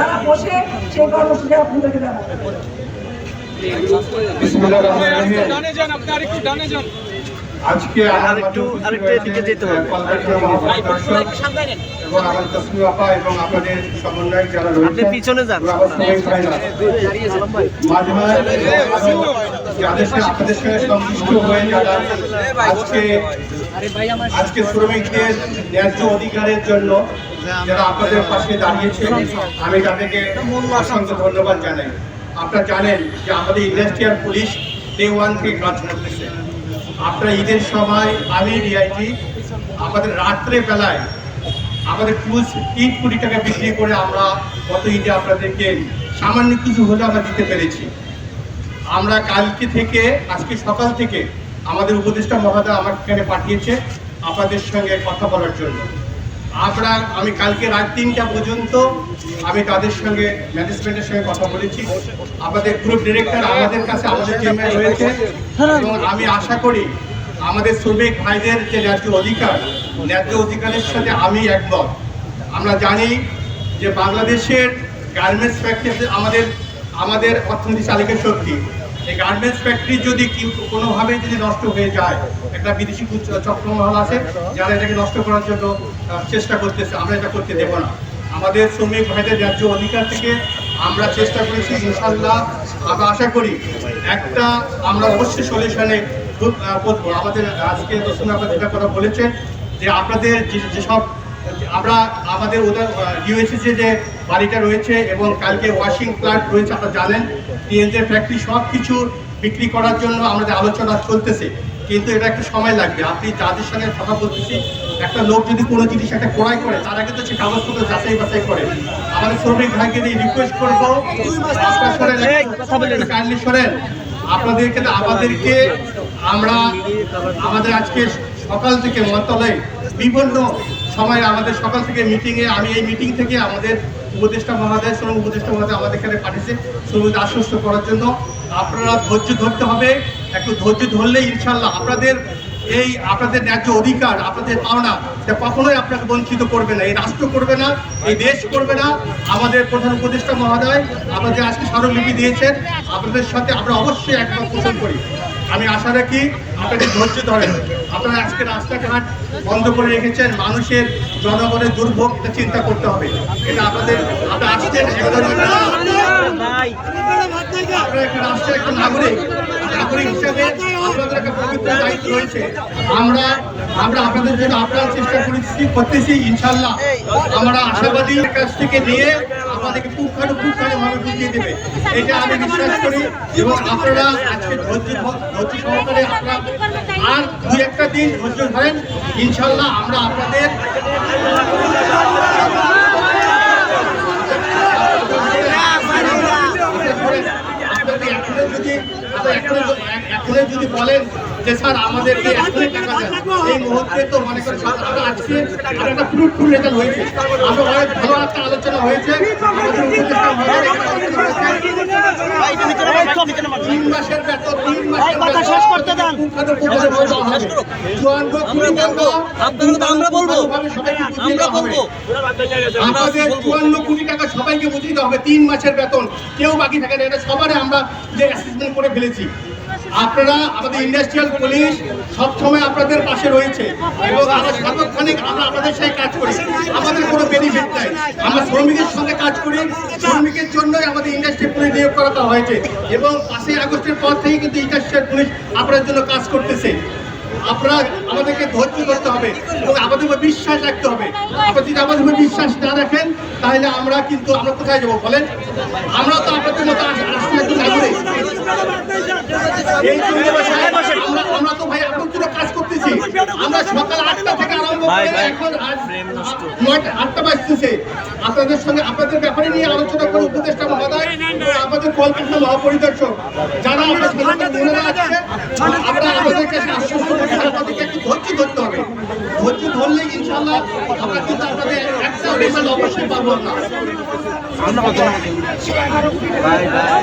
তারা বসে সেই কর্মসূচি আপনাদেরকে জানাব। আরেকটু আজকে এবং আমার তসমি আপা এবং আপনাদের সমন্বয়ক যারা রয়েছে পিছনে যান। এবং আমার শ্রমিক ভাইরা। মাঝে মাঝে যাদের সাথে আপনাদের সঙ্গে সংশ্লিষ্ট হয়ে যারা আজকে আজকে শ্রমিকদের ন্যায্য অধিকারের জন্য যারা আপনাদের পাশে দাঁড়িয়েছে, আমি তাদেরকে অসংখ্য ধন্যবাদ জানাই। আপনারা জানেন যে আমাদের ইন্ডাস্ট্রিয়াল পুলিশ ডে ওয়ান থেকে কাজ করতেছে। আপনারা ঈদের সময়, আমি ডিআইটি আমাদের রাত্রে বেলায় আমাদের টুলস তিন কোটি টাকা বিক্রি করে আমরা গত ঈদে আপনাদেরকে সামান্য কিছু হলে আমরা দিতে পেরেছি। আমরা কালকে থেকে, আজকে সকাল থেকে আমাদের উপদেষ্টা মহোদয় আমাকে এখানে পাঠিয়েছে আপনাদের সঙ্গে কথা বলার জন্য। আমরা আমি কালকে রাত তিনটা পর্যন্ত আমি তাদের সঙ্গে ম্যানেজমেন্টের সঙ্গে কথা বলেছি। আমাদের গ্রুপ ডিরেক্টর আমাদের কাছে আমাদের টিমে রয়েছে। এবং আমি আশা করি আমাদের শ্রমিক ভাইদের যে ন্যায্য অধিকার, ন্যায্য অধিকারের সাথে আমি একমত। আমরা জানি যে বাংলাদেশের গার্মেন্টস ফ্যাক্টরি আমাদের আমাদের অর্থনীতি চালিকা শক্তি। এই গার্মেন্টস ফ্যাক্টরি যদি কোনোভাবে যদি নষ্ট হয়ে যায়, একটা বিদেশি চক্রমহল আছে, যারা এটাকে নষ্ট করার জন্য চেষ্টা করতেছে, আমরা এটা করতে দেব না। আমাদের শ্রমিক ভাইদের ন্যায্য অধিকার থেকে আমরা চেষ্টা করেছি ইনশাল্লাহ আমরা আশা করি একটা আমরা অবশ্যই সলিউশনে করব। আমাদের আজকে দর্শন আপনার যেটা কথা বলেছেন, যে আপনাদের যেসব আমরা আমাদের ওদের ইউএসএসে যে বাড়িটা রয়েছে এবং কালকে ওয়াশিং প্লান্ট রয়েছে, আপনারা জানেন টিএনজের ফ্যাক্টরি সব কিছু বিক্রি করার জন্য আমাদের আলোচনা চলতেছে। কিন্তু এটা একটু সময় লাগবে। আপনি যাদের সঙ্গে কথা বলতেছি একটা লোক যদি কোনো জিনিস একটা ক্রয় করে তারা কিন্তু সে কাগজপত্র যাচাই বাছাই করে। আমাদের শ্রমিক ভাইকে দিয়ে রিকোয়েস্ট করব। কাইন্ডলি শোনেন আপনাদেরকে আমাদেরকে আমরা আমাদের আজকে সকাল থেকে মন্ত্রণালয়ে বিভিন্ন সময় আমাদের সকাল থেকে মিটিংয়ে আমি এই মিটিং থেকে আমাদের উপদেষ্টা মহাদেশ শ্রম উপদেষ্টা মহাদেশ আমাদের এখানে পাঠিয়েছে শ্রমিকদের আশ্বস্ত করার জন্য। আপনারা ধৈর্য ধরতে হবে। একটু ধৈর্য ধরলে ইনশাল্লাহ আপনাদের এই আপনাদের ন্যায্য অধিকার, আপনাদের পাওনা সেটা কখনোই আপনাকে বঞ্চিত করবে না। এই রাষ্ট্র করবে না, এই দেশ করবে না। আমাদের প্রধান উপদেষ্টা মহোদয় আপনাদের আজকে স্মারকলিপি দিয়েছেন। আপনাদের সাথে আমরা অবশ্যই একমত পোষণ করি। আমি আশা রাখি আপনাদের ধৈর্য ধরেন আপনারা আজকে রাস্তাঘাট বন্ধ করে রেখেছেন। মানুষের জনগণের দুর্ভোগ চিন্তা করতে হবে। এটা আপনাদের, আপনারা আসছেন একটা রাষ্ট্রের একটা নাগরিক। আমরা আমরা আপনাদের জন্য আপনার চেষ্টা করেছি, করতেছি, ইনশাল্লাহ। আমরা আশাবাদী কাছ থেকে নিয়ে আমাদেরকে পুঙ্খানু পুঙ্খানু ভাবে বুঝিয়ে দেবে। এটা আমি বিশ্বাস করি এবং আপনারা আজকে সহকারে আপনারা আর দুই একটা দিন ধৈর্য ধরেন। ইনশাল্লাহ আমরা আপনাদের এখনও যদি যদি- বলেন যে স্যার আমাদেরকে এখনই টাকা দেন। এই মুহূর্তে তো মনে করেন আমরা আজকে একটা ফ্রুটফুল রেজাল্ট হয়েছে। আমরা অনেক ভালো একটা আলোচনা হয়েছে। আমাদের উপদেষ্টা মহোদয় এখানে আলোচনা হয়েছে। তিন মাসের বেতন তিন মাসের করতে আমরা বলব। আমরা বলব। আমাদের চুয়ান্ন কোটি টাকা সবাইকে বুঝিয়ে দিতে হবে। তিন মাসের বেতন। কেউ বাকি থাকে না। এটা সবারই আমরা যে অ্যাসেসমেন্ট করে ফেলেছি। আপনারা আমাদের ইন্ডাস্ট্রিয়াল পুলিশ সবসময় আপনাদের পাশে রয়েছে। এবং আমরা সার্বক্ষণিক আমরা আপনাদের সাথে কাজ করি। আমাদের কোনো বেনিফিট নাই। আমরা শ্রমিকের সঙ্গে কাজ করি। শ্রমিকের জন্যই আমাদের ইন্ডাস্ট্রিয়াল পুলিশ নিয়োগ করা হয়েছে। এবং পাঁচই আগস্টের পর থেকে কিন্তু ইন্ডাস্ট্রিয়াল পুলিশ আপনার জন্য কাজ করতেছে। আপনারা আমাদেরকে ধৈর্য ধরতে হবে এবং আমাদের উপর বিশ্বাস রাখতে হবে। আপনারা যদি আমাদের উপর বিশ্বাস না রাখেন তাহলে আমরা কিন্তু আমরা কোথায় যাব বলেন? আমরা তো আপনাদের মতো নাগরিক। আমরা তো ভাই আপনার জন্য কাজ করতেছি। আমরা সকাল আটটা থেকে আরম্ভ করে এখন নয়টা আটটা বাজতেছে। আপনাদের সঙ্গে আপনাদের ব্যাপারে নিয়ে আলোচনা করে উপদেষ্টা মহোদয়। আমাদের কলকাতা মহাপরিদর্শক। যারা আমরা আমরা আমাদেরকে আশ্বস্ত করছি আপনাদেরকে একটু ধৈর্য ধরতে হবে। ধৈর্য ধরলে ইনশাল্লাহ আমরা কিন্তু আপনাদের একটা রেজাল্ট অবশ্যই পাবো না বাই বাই।